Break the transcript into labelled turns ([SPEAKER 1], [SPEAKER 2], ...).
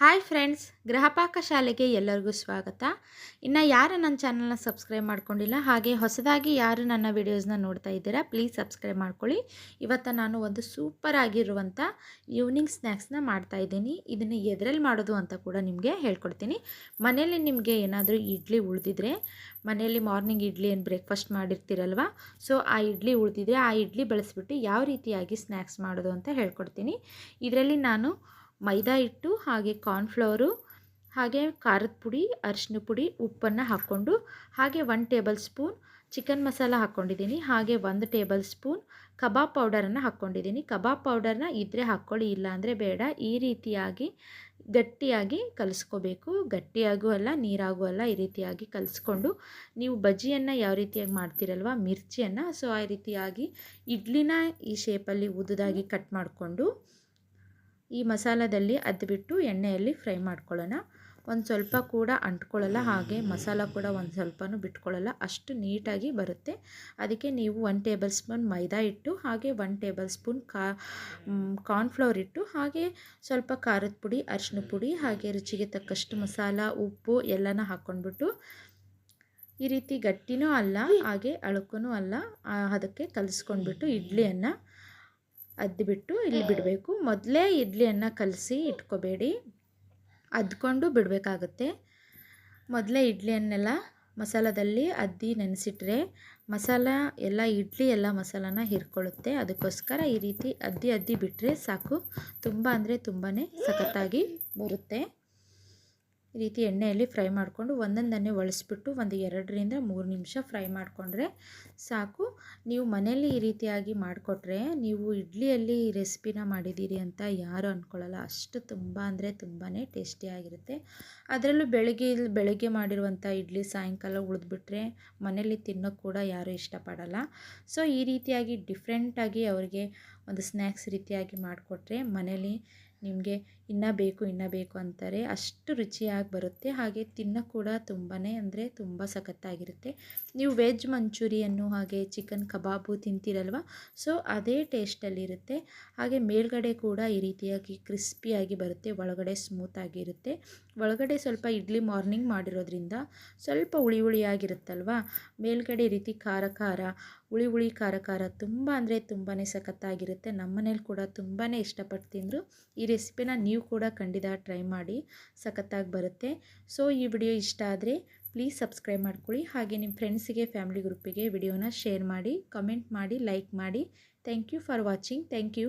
[SPEAKER 1] Hi friends Gruhapaka ಶಾಲೆಗೆ ಎಲ್ಲರಿಗೂ ಸ್ವಾಗತ. ಇನ್ನು ಯಾರು ನನ್ನ ಚಾನಲ್ನ ಸಬ್ಸ್ಕ್ರೈಬ್ ಮಾಡ್ಕೊಂಡಿಲ್ಲ, ಹಾಗೆ ಹೊಸದಾಗಿ ಯಾರು ನನ್ನ ವಿಡಿಯೋಸ್ನ ನೋಡ್ತಾ ಇದ್ದೀರಾ ಪ್ಲೀಸ್ ಸಬ್ಸ್ಕ್ರೈಬ್ ಮಾಡ್ಕೊಳ್ಳಿ. ಇವತ್ತು ನಾನು ಒಂದು ಸೂಪರ್ ಆಗಿರುವಂಥ ಈವ್ನಿಂಗ್ ಸ್ನ್ಯಾಕ್ಸ್ನ ಮಾಡ್ತಾ ಇದ್ದೀನಿ. ಇದನ್ನು ಎದ್ರಲ್ಲಿ ಮಾಡೋದು ಅಂತ ಕೂಡ ನಿಮಗೆ ಹೇಳ್ಕೊಡ್ತೀನಿ. ಮನೇಲಿ ನಿಮಗೆ ಏನಾದರೂ ಇಡ್ಲಿ ಉಳಿದಿದ್ರೆ, ಮನೆಯಲ್ಲಿ ಮಾರ್ನಿಂಗ್ ಇಡ್ಲಿ ಏನು ಬ್ರೇಕ್ಫಾಸ್ಟ್ ಮಾಡಿರ್ತೀರಲ್ವ ಸೊ ಆ ಇಡ್ಲಿ ಉಳಿದಿದ್ರೆ ಆ ಇಡ್ಲಿ ಬಳಸಿಬಿಟ್ಟು ಯಾವ ರೀತಿಯಾಗಿ ಸ್ನ್ಯಾಕ್ಸ್ ಮಾಡೋದು ಅಂತ ಹೇಳ್ಕೊಡ್ತೀನಿ. ಇದರಲ್ಲಿ ನಾನು ಮೈದಾ ಹಿಟ್ಟು, ಹಾಗೆ ಕಾರ್ನ್ಫ್ಲವರು ಹಾಗೆ ಖಾರದ ಪುಡಿ, ಅರಿಶಿನ ಪುಡಿ, ಉಪ್ಪನ್ನು ಹಾಕ್ಕೊಂಡು ಹಾಗೆ one table spoon chicken masala ಹಾಕ್ಕೊಂಡಿದ್ದೀನಿ ಹಾಗೆ ಒಂದು ಟೇಬಲ್ ಸ್ಪೂನ್ ಕಬಾಬ್ ಪೌಡರನ್ನು ಹಾಕ್ಕೊಂಡಿದ್ದೀನಿ ಕಬಾಬ್ ಪೌಡರ್ನ ಇದ್ದರೆ ಹಾಕ್ಕೊಳ್ಳಿ ಇಲ್ಲ ಅಂದರೆ ಬೇಡ. ಈ ರೀತಿಯಾಗಿ, ಗಟ್ಟಿಯಾಗಿ ಕಲಿಸ್ಕೋಬೇಕು. ಗಟ್ಟಿಯಾಗೂ ಅಲ್ಲ, ನೀರಾಗೂ ಅಲ್ಲ, ಈ ರೀತಿಯಾಗಿ ಕಲಿಸ್ಕೊಂಡು ನೀವು ಬಜ್ಜಿಯನ್ನು ಯಾವ ರೀತಿಯಾಗಿ ಮಾಡ್ತೀರಲ್ವ? ಮಿರ್ಚಿಯನ್ನು. ಸೊ ಆ ರೀತಿಯಾಗಿ ಇಡ್ಲಿನ ಈ ಶೇಪಲ್ಲಿ ಉದ್ದದಾಗಿ ಕಟ್ ಮಾಡಿಕೊಂಡು ಈ ಮಸಾಲದಲ್ಲಿ ಅದ್ಬಿಟ್ಟು ಎಣ್ಣೆಯಲ್ಲಿ ಫ್ರೈ ಮಾಡ್ಕೊಳ್ಳೋಣ. ಒಂದು ಸ್ವಲ್ಪ ಕೂಡ ಅಂಟ್ಕೊಳ್ಳಲ್ಲ, ಹಾಗೆ ಮಸಾಲ ಕೂಡ ಒಂದು ಸ್ವಲ್ಪನೂ ಬಿಟ್ಕೊಳ್ಳಲ್ಲ. ಅಷ್ಟು ನೀಟಾಗಿ ಬರುತ್ತೆ. ಅದಕ್ಕೆ ನೀವು ಒನ್ ಟೇಬಲ್ ಸ್ಪೂನ್ ಮೈದಾ ಇಟ್ಟು ಹಾಗೆ ಒನ್ ಟೇಬಲ್ ಸ್ಪೂನ್ ಕಾ ಕಾರ್ನ್ಫ್ಲವರ್ ಇಟ್ಟು ಹಾಗೆ ಸ್ವಲ್ಪ ಖಾರದ ಪುಡಿ, ಅರಿಶಿನ ಪುಡಿ, ಹಾಗೆ ರುಚಿಗೆ ತಕ್ಕಷ್ಟು ಮಸಾಲ, ಉಪ್ಪು ಎಲ್ಲನ ಹಾಕ್ಕೊಂಡ್ಬಿಟ್ಟು ಈ ರೀತಿ ಗಟ್ಟಿನೂ ಅಲ್ಲ, ಹಾಗೆ ಅಳುಕೂ ಅಲ್ಲ ಅದಕ್ಕೆ ಕಲಿಸ್ಕೊಂಡ್ಬಿಟ್ಟು ಇಡ್ಲಿಯನ್ನು ಅದ್ದಿಬಿಟ್ಟು ಇಲ್ಲಿ ಬಿಡಬೇಕು. ಮೊದಲೇ ಇಡ್ಲಿಯನ್ನು ಕಲಸಿ ಇಟ್ಕೋಬೇಡಿ. ಅದ್ಕೊಂಡು ಬಿಡಬೇಕಾಗುತ್ತೆ. ಮೊದಲೇ ಇಡ್ಲಿಯನ್ನೆಲ್ಲ ಮಸಾಲದಲ್ಲಿ ಅದ್ದಿ ನೆನೆಸಿಟ್ರೆ ಮಸಾಲ ಎಲ್ಲ ಇಡ್ಲಿ ಎಲ್ಲ ಮಸಾಲಾನ ಹಿರ್ಕೊಳ್ಳುತ್ತೆ. ಅದಕ್ಕೋಸ್ಕರ ಈ ರೀತಿ ಅದ್ದಿ ಅದ್ದಿ ಬಿಟ್ಟರೆ ಸಾಕು. ತುಂಬ ಅಂದರೆ ತುಂಬಾ ಸಖತ್ತಾಗಿ ಬರುತ್ತೆ. ಈ ರೀತಿ ಎಣ್ಣೆಯಲ್ಲಿ ಫ್ರೈ ಮಾಡಿಕೊಂಡು ಒಂದೊಂದನ್ನೇ ಒಳಸ್ಬಿಟ್ಟು ಒಂದು ಎರಡರಿಂದ ಮೂರು ನಿಮಿಷ ಫ್ರೈ ಮಾಡಿಕೊಂಡ್ರೆ ಸಾಕು. ನೀವು ಮನೆಯಲ್ಲಿ ಈ ರೀತಿಯಾಗಿ ಮಾಡಿಕೊಟ್ರೆ ನೀವು ಇಡ್ಲಿಯಲ್ಲಿ ಈ ರೆಸಿಪಿನ ಮಾಡಿದ್ದೀರಿ ಅಂತ ಯಾರು ಅಂದ್ಕೊಳ್ಳಲ್ಲ ಅಷ್ಟು ತುಂಬ ಅಂದರೆ ತುಂಬಾ ಟೇಸ್ಟಿಯಾಗಿರುತ್ತೆ. ಅದರಲ್ಲೂ ಬೆಳಗ್ಗೆ ಬೆಳಗ್ಗೆ ಮಾಡಿರುವಂಥ ಇಡ್ಲಿ ಸಾಯಂಕಾಲ ಉಳಿದ್ಬಿಟ್ರೆ ಮನೆಯಲ್ಲಿ ತಿನ್ನೋಕ್ಕೆ ಕೂಡ ಯಾರೂ ಇಷ್ಟಪಡಲ್ಲ. ಸೊ ಈ ರೀತಿಯಾಗಿ ಡಿಫ್ರೆಂಟಾಗಿ ಅವರಿಗೆ ಒಂದು ಸ್ನ್ಯಾಕ್ಸ್ ರೀತಿಯಾಗಿ ಮಾಡಿಕೊಟ್ರೆ ಮನೇಲಿ ನಿಮಗೆ ಇನ್ನೂ ಬೇಕು ಇನ್ನೂ ಬೇಕು ಅಂತಾರೆ. ಅಷ್ಟು ರುಚಿಯಾಗಿ ಬರುತ್ತೆ. ಹಾಗೆ ತಿನ್ನೋ ಕೂಡ ತುಂಬಾ ಅಂದರೆ ತುಂಬ ಸಖತ್ತಾಗಿರುತ್ತೆ. ನೀವು ವೆಜ್ ಮಂಚೂರಿಯನ್ನು ಹಾಗೆ ಚಿಕನ್ ಕಬಾಬು ತಿಂತೀರಲ್ವ? ಸೊ, ಅದೇ ಟೇಸ್ಟಲ್ಲಿರುತ್ತೆ ಹಾಗೆ ಮೇಲ್ಗಡೆ ಕೂಡ ಈ ರೀತಿಯಾಗಿ ಕ್ರಿಸ್ಪಿಯಾಗಿ ಬರುತ್ತೆ. ಒಳಗಡೆ ಸ್ಮೂತಾಗಿರುತ್ತೆ ಒಳಗಡೆ ಸ್ವಲ್ಪ ಇಡ್ಲಿ ಮಾರ್ನಿಂಗ್ ಮಾಡಿರೋದ್ರಿಂದ ಸ್ವಲ್ಪ ಹುಳಿ ಹುಳಿಯಾಗಿರುತ್ತಲ್ವ? ಮೇಲ್ಗಡೆ ರೀತಿ ಖಾರ ಖಾರ ಹುಳಿ ಹುಳಿ ಖಾರ ಖಾರ ತುಂಬ ಅಂದರೆ ತುಂಬಾ ಸಖತ್ತಾಗಿರುತ್ತೆ. ನಮ್ಮ ಮನೇಲಿ ಕೂಡ ತುಂಬಾ ಇಷ್ಟಪಟ್ಟು ತಿಂದರು. ಈ ರೆಸಿಪಿನ ನೀವು ಕೂಡ ಖಂಡಿತ ಟ್ರೈ ಮಾಡಿ, ಸಖತ್ತಾಗಿ ಬರುತ್ತೆ. ಸೊ, ಈ ವಿಡಿಯೋ ಇಷ್ಟ ಆದರೆ ಪ್ಲೀಸ್ ಸಬ್ಸ್ಕ್ರೈಬ್ ಮಾಡ್ಕೊಳ್ಳಿ. ಹಾಗೆ ನಿಮ್ಮ ಫ್ರೆಂಡ್ಸಿಗೆ, ಫ್ಯಾಮಿಲಿ ಗ್ರೂಪಿಗೆ ವಿಡಿಯೋನ ಶೇರ್ ಮಾಡಿ, ಕಮೆಂಟ್ ಮಾಡಿ, ಲೈಕ್ ಮಾಡಿ. Thank you for watching. Thank you.